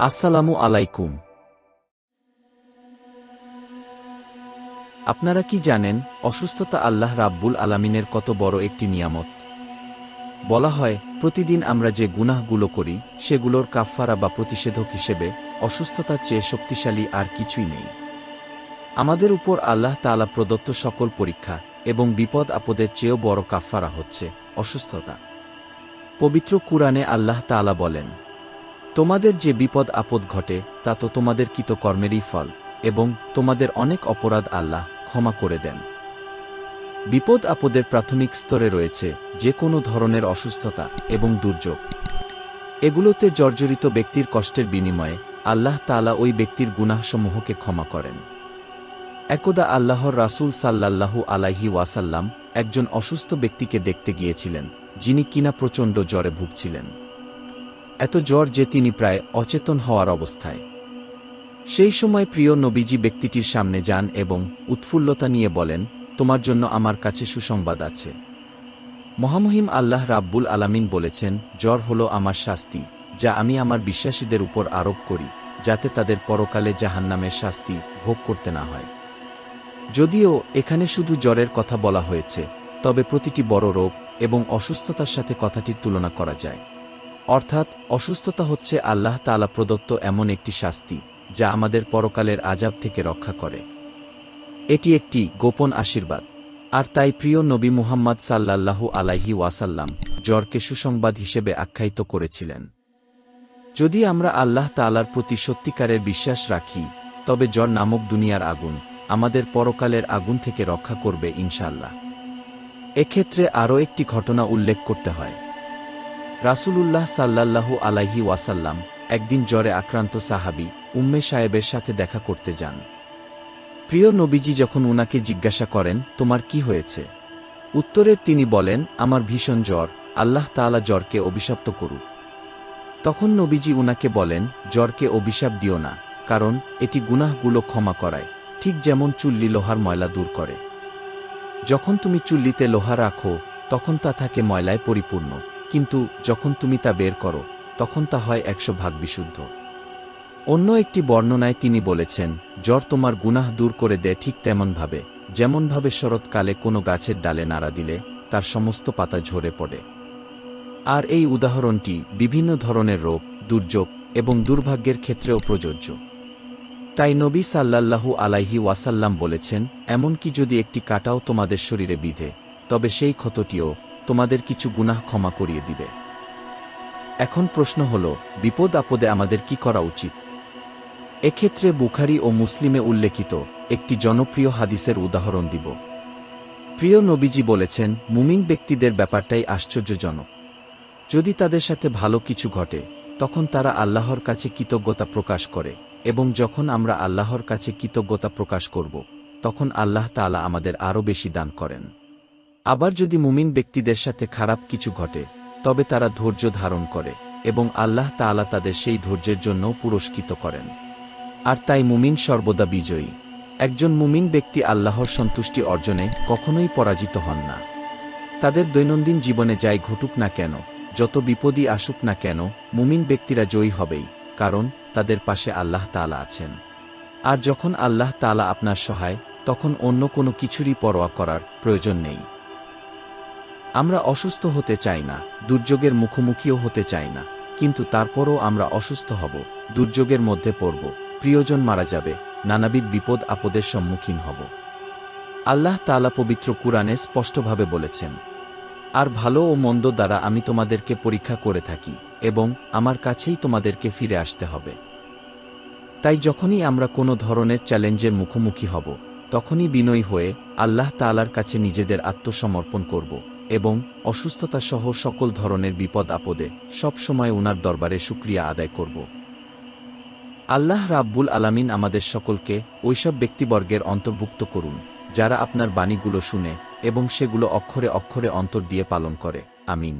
আসসালামু আলাইকুম। আপনারা কি জানেন, অসুস্থতা আল্লাহ রাব্বুল আলামিনের কত বড় একটি নিয়ামত? বলা হয়, প্রতিদিন আমরা যে গুনাহগুলো করি, সেগুলোর কাফফারা বা প্রতিষেধক হিসেবে অসুস্থতার চেয়ে শক্তিশালী আর কিছুই নেই। আমাদের উপর আল্লাহ তাআলা প্রদত্ত সকল পরীক্ষা এবং বিপদ আপদের চেয়েও বড় কাফফারা হচ্ছে অসুস্থতা। পবিত্র কুরআনে আল্লাহ তাআলা বলেন তোমাদের যে বিপদ আপদ ঘটে, তা তো তোমাদের কৃতকর্মেরই ফল, এবং তোমাদের অনেক অপরাধ আল্লাহ ক্ষমা করে দেন। বিপদ আপদের প্রাথমিক স্তরে রয়েছে যে কোনো ধরনের অসুস্থতা এবং দুর্যোগ। এগুলোতে জর্জরিত ব্যক্তির কষ্টের বিনিময়ে আল্লাহ তাআলা ওই ব্যক্তির গুনাহসমূহকে ক্ষমা করেন। একদা আল্লাহর রাসূল সাল্লাল্লাহু আলাইহি ওয়াসাল্লাম একজন অসুস্থ ব্যক্তিকে দেখতে গিয়েছিলেন, যিনি কিনা প্রচণ্ড জ্বরে ভুগছিলেন। এত জ্বর যে তিনি প্রায় অচেতন হওয়ার অবস্থায়। সেই সময় প্রিয় নবীজি ব্যক্তিটির সামনে যান এবং উৎফুল্লতা নিয়ে বলেন, তোমার জন্য আমার কাছে সুসংবাদ আছে। মহামহিম আল্লাহ রাব্বুল আলামিন বলেছেন, জ্বর হল আমার শাস্তি, যা আমি আমার বিশ্বাসীদের উপর আরোপ করি, যাতে তাদের পরকালে জাহান্নামের শাস্তি ভোগ করতে না হয়। যদিও এখানে শুধু জ্বরের কথা বলা হয়েছে, তবে প্রতিটি বড় রোগ এবং অসুস্থতার সাথে কথাটির তুলনা করা যায়। অর্থাৎ অসুস্থতা হচ্ছে আল্লাহ তাআলা প্রদত্ত এমন একটি শাস্তি, যা আমাদের পরকালের আজাব থেকে রক্ষা করে। এটি একটি গোপন আশীর্বাদ। আর তাই প্রিয় নবী মুহাম্মদ সাল্লাল্লাহু আলাইহি ওয়াসাল্লাম জ্বরকে সুসংবাদ হিসেবে আখ্যায়িত করেছিলেন। যদি আমরা আল্লাহ তালার প্রতি সত্যিকারের বিশ্বাস রাখি, তবে জ্বর নামক দুনিয়ার আগুন আমাদের পরকালের আগুন থেকে রক্ষা করবে ইনশাল্লাহ এক্ষেত্রে আরও একটি ঘটনা উল্লেখ করতে হয়। রাসূলুল্লাহ সাল্লাল্লাহু আলাইহি ওয়াসাল্লাম একদিন জ্বরে আক্রান্ত সাহাবি উম্মে সাহেবের সাথে দেখা করতে যান। প্রিয় নবীজি যখন উনাকে জিজ্ঞাসা করেন, তোমার কি হয়েছে? উত্তরে তিনি বলেন, আমার ভীষণ জ্বর, আল্লাহ তাআলা জ্বরকে অভিশপ্ত করুক। তখন নবীজি উনাকে বলেন, জ্বরকে অভিশাপ দিও না, কারণ এটি গুনাহগুলো ক্ষমা করায়, ঠিক যেমন চুল্লি লোহার ময়লা দূর করে। যখন তুমি চুল্লিতে লোহা রাখো, তখন তা থাকে ময়লায় পরিপূর্ণ। কিন্তু যখন তুমি তা বের করো, তখন তা হয় একশো ভাগ বিশুদ্ধ। অন্য একটি বর্ণনায় তিনি বলেছেন, জ্বর তোমার গুনাহ দূর করে দেয় ঠিক তেমনভাবে। যেমনভাবে শরৎকালে কোনো গাছের ডালে নাড়া দিলে, তার সমস্ত পাতা ঝরে পড়ে। আর এই উদাহরণটি বিভিন্ন ধরনের রোগ, দুর্যোগ এবং দুর্ভাগ্যের ক্ষেত্রেও প্রযোজ্য। তাই নবী সাল্লাল্লাহু আলাইহি ওয়াসাল্লাম বলেছেন, এমনকি যদি একটি কাটাও তোমাদের শরীরে বিধে, তবে সেই ক্ষতটিও তোমাদের কিছু গুনাহ ক্ষমা করিয়ে দিবে। এখন প্রশ্ন হল, বিপদ আপদে আমাদের কি করা উচিত? এক্ষেত্রে বুখারি ও মুসলিমে উল্লেখিত একটি জনপ্রিয় হাদিসের উদাহরণ দিব। প্রিয় নবীজি বলেছেন, মুমিন ব্যক্তিদের ব্যাপারটাই আশ্চর্যজনক। যদি তাদের সাথে ভালো কিছু ঘটে, তখন তারা আল্লাহর কাছে কৃতজ্ঞতা প্রকাশ করে এবং যখন আমরা আল্লাহর কাছে কৃতজ্ঞতা প্রকাশ করব, তখন আল্লাহ তাআলা আমাদের আরও বেশি দান করেন। আবার যদি মুমিন ব্যক্তিদের সাথে খারাপ কিছু ঘটে, তবে তারা ধৈর্য ধারণ করে এবং আল্লাহ তাআলা তাদের সেই ধৈর্যের জন্য পুরস্কৃত করেন। আর তাই মুমিন সর্বদা বিজয়ী। একজন মুমিন ব্যক্তি আল্লাহর সন্তুষ্টি অর্জনে কখনোই পরাজিত হন না। তাদের দৈনন্দিন জীবনে যাই ঘটুক না কেন, যত বিপদই আসুক না কেন, মুমিন ব্যক্তিরা জয়ী হবেই, কারণ তাদের পাশে আল্লাহ তাআলা আছেন। আর যখন আল্লাহ তাআলা আপনার সহায়, তখন অন্য কোনো কিছুরই পরোয়া করার প্রয়োজন নেই। আমরা অসুস্থ হতে চাই না, দুর্যোগের মুখোমুখিও হতে চাই না, কিন্তু তারপরও আমরা অসুস্থ হব, দুর্যোগের মধ্যে পড়ব, প্রিয়জন মারা যাবে, নানাবিধ বিপদ আপদের সম্মুখীন হব। আল্লাহ তাআলা পবিত্র কুরআনে স্পষ্টভাবে বলেছেন, আর ভালো ও মন্দ দ্বারা আমি তোমাদেরকে পরীক্ষা করে থাকি এবং আমার কাছেই তোমাদেরকে ফিরে আসতে হবে। তাই যখনই আমরা কোনো ধরনের চ্যালেঞ্জের মুখোমুখি হব, তখনই বিনয়ী হয়ে আল্লাহ তাআলার কাছে নিজেদের আত্মসমর্পণ করব। এবং অসুস্থতা সহ সকল ধরনের বিপদ আপদে সবসময় উনার দরবারে সুক্রিয়া আদায় করব। আল্লাহ রাব্বুল আলামিন আমাদের সকলকে ওইসব ব্যক্তিবর্গের অন্তর্ভুক্ত করুন, যারা আপনার বাণীগুলো শুনে এবং সেগুলো অক্ষরে অক্ষরে অন্তর দিয়ে পালন করে। আমিন।